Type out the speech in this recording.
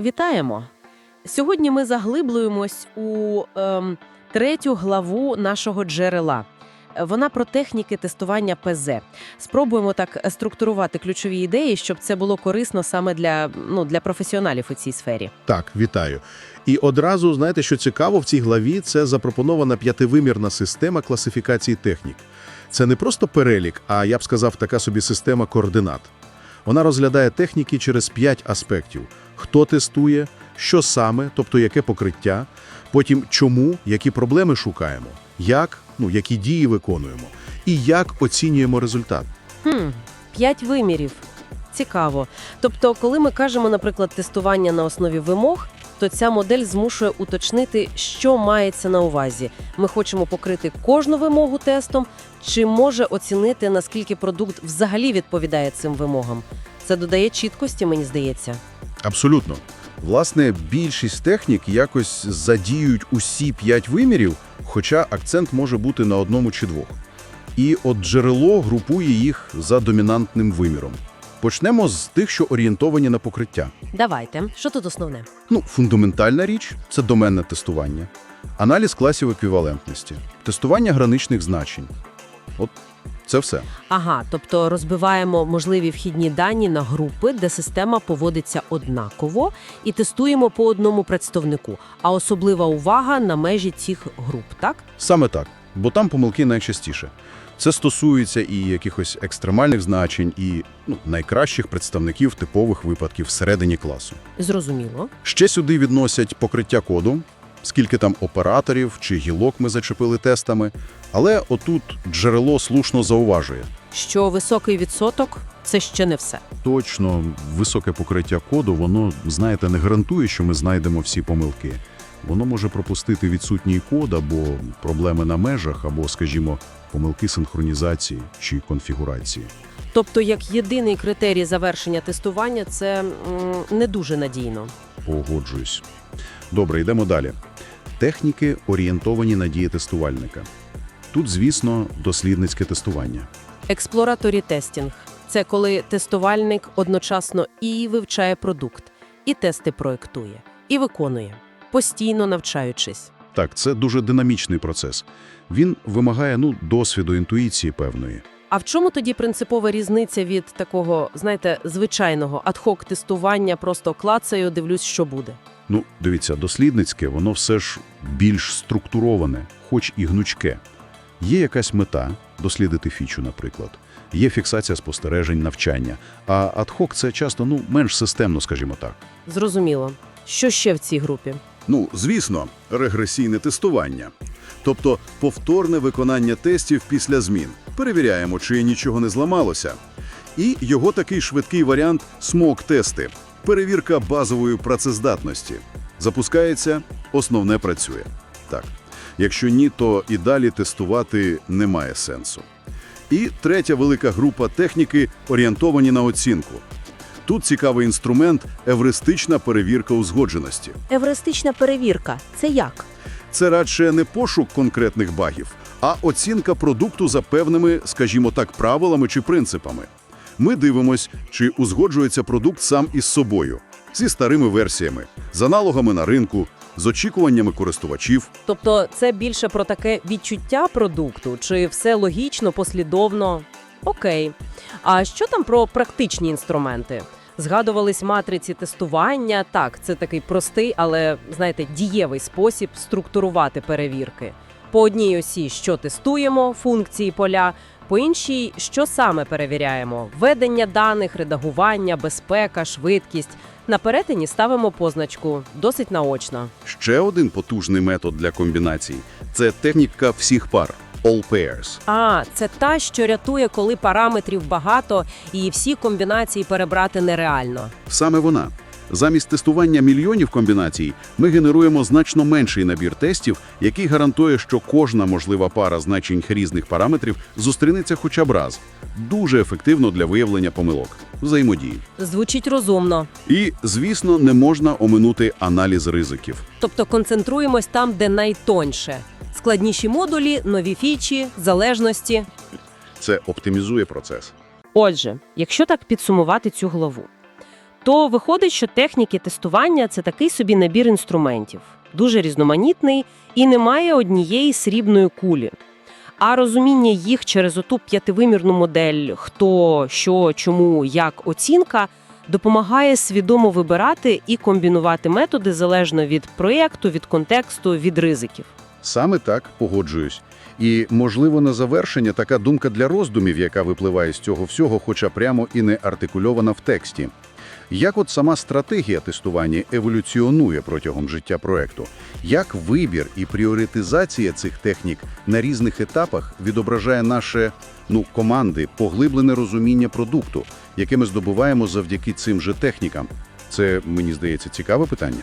Вітаємо! Сьогодні ми заглиблюємось у ем, третю главу нашого джерела. Вона про техніки тестування ПЗ. Спробуємо так структурувати ключові ідеї, щоб це було корисно саме для, ну, для професіоналів у цій сфері. Так, вітаю. І одразу, знаєте, що цікаво в цій главі, це запропонована п'ятивимірна система класифікації технік. Це не просто перелік, а я б сказав, така собі система координат. Вона розглядає техніки через п'ять аспектів: хто тестує, що саме, тобто яке покриття, потім чому, які проблеми шукаємо, як, ну, які дії виконуємо, і як оцінюємо результат. Хм, п'ять вимірів. Цікаво. Тобто, коли ми кажемо, наприклад, тестування на основі вимог, то ця модель змушує уточнити, що мається на увазі. Ми хочемо покрити кожну вимогу тестом, чи може оцінити, наскільки продукт взагалі відповідає цим вимогам. Це додає чіткості, мені здається. Абсолютно. Власне, більшість технік якось задіють усі п'ять вимірів, хоча акцент може бути на одному чи двох. І от джерело групує їх за домінантним виміром. Почнемо з тих, що орієнтовані на покриття. Давайте, що тут основне? Ну, фундаментальна річ – це доменне тестування, аналіз класів еквівалентності, тестування граничних значень. От це все. Ага, тобто розбиваємо можливі вхідні дані на групи, де система поводиться однаково, і тестуємо по одному представнику. А особлива увага на межі цих груп, так? Саме так, бо там помилки найчастіше. Це стосується і якихось екстремальних значень, і ну, найкращих представників типових випадків всередині класу. Зрозуміло. Ще сюди відносять покриття коду, скільки там операторів чи гілок ми зачепили тестами. Але отут джерело слушно зауважує. Що високий відсоток це ще не все. Точно, високе покриття коду, воно, знаєте, не гарантує, що ми знайдемо всі помилки. Воно може пропустити відсутній код або проблеми на межах, або, скажімо, помилки синхронізації чи конфігурації. Тобто, як єдиний критерій завершення тестування, це м, не дуже надійно. Погоджуюсь. Добре, йдемо далі. Техніки орієнтовані на дії тестувальника. Тут, звісно, дослідницьке тестування. Експлораторі тестінг це коли тестувальник одночасно і вивчає продукт, і тести проектує, і виконує, постійно навчаючись. Так, це дуже динамічний процес. Він вимагає ну, досвіду, інтуїції певної. А в чому тоді принципова різниця від такого, знаєте, звичайного адхок тестування, просто клацаю, дивлюсь, що буде? Ну, дивіться, дослідницьке, воно все ж більш структуроване, хоч і гнучке. Є якась мета дослідити фічу, наприклад. Є фіксація спостережень, навчання. А адхок це часто ну, менш системно, скажімо так. Зрозуміло. Що ще в цій групі? Ну, звісно, регресійне тестування. Тобто повторне виконання тестів після змін. Перевіряємо, чи нічого не зламалося. І його такий швидкий варіант смок-тести. Перевірка базової працездатності. Запускається, основне працює. Так. Якщо ні, то і далі тестувати немає сенсу. І третя велика група техніки орієнтовані на оцінку. Тут цікавий інструмент евристична перевірка узгодженості. Евристична перевірка це як? Це радше не пошук конкретних багів, а оцінка продукту за певними, скажімо так, правилами чи принципами. Ми дивимось, чи узгоджується продукт сам із собою, зі старими версіями, з аналогами на ринку, з очікуваннями користувачів. Тобто це більше про таке відчуття продукту, чи все логічно, послідовно? Окей. А що там про практичні інструменти? Згадувались матриці тестування. Так, це такий простий, але знаєте, дієвий спосіб структурувати перевірки. По одній осі, що тестуємо, функції поля, по іншій, що саме перевіряємо: введення даних, редагування, безпека, швидкість. На перетині ставимо позначку досить наочно. Ще один потужний метод для комбінацій це техніка всіх пар all pairs. А, це та, що рятує, коли параметрів багато і всі комбінації перебрати нереально. Саме вона. Замість тестування мільйонів комбінацій ми генеруємо значно менший набір тестів, який гарантує, що кожна можлива пара значень різних параметрів зустрінеться хоча б раз. Дуже ефективно для виявлення помилок, взаємодії. Звучить розумно. І, звісно, не можна оминути аналіз ризиків. Тобто концентруємось там, де найтоньше. Складніші модулі, нові фічі, залежності. Це оптимізує процес. Отже, якщо так підсумувати цю главу, то виходить, що техніки тестування це такий собі набір інструментів, дуже різноманітний і не має однієї срібної кулі. А розуміння їх через оту п'ятивимірну модель, хто, що, чому, як оцінка, допомагає свідомо вибирати і комбінувати методи залежно від проєкту, від контексту, від ризиків. Саме так, погоджуюсь. І, можливо, на завершення така думка для роздумів, яка випливає з цього всього, хоча прямо і не артикульована в тексті. Як от сама стратегія тестування еволюціонує протягом життя проекту? Як вибір і пріоритизація цих технік на різних етапах відображає наше, ну, команди, поглиблене розуміння продукту, яке ми здобуваємо завдяки цим же технікам? Це, мені здається, цікаве питання.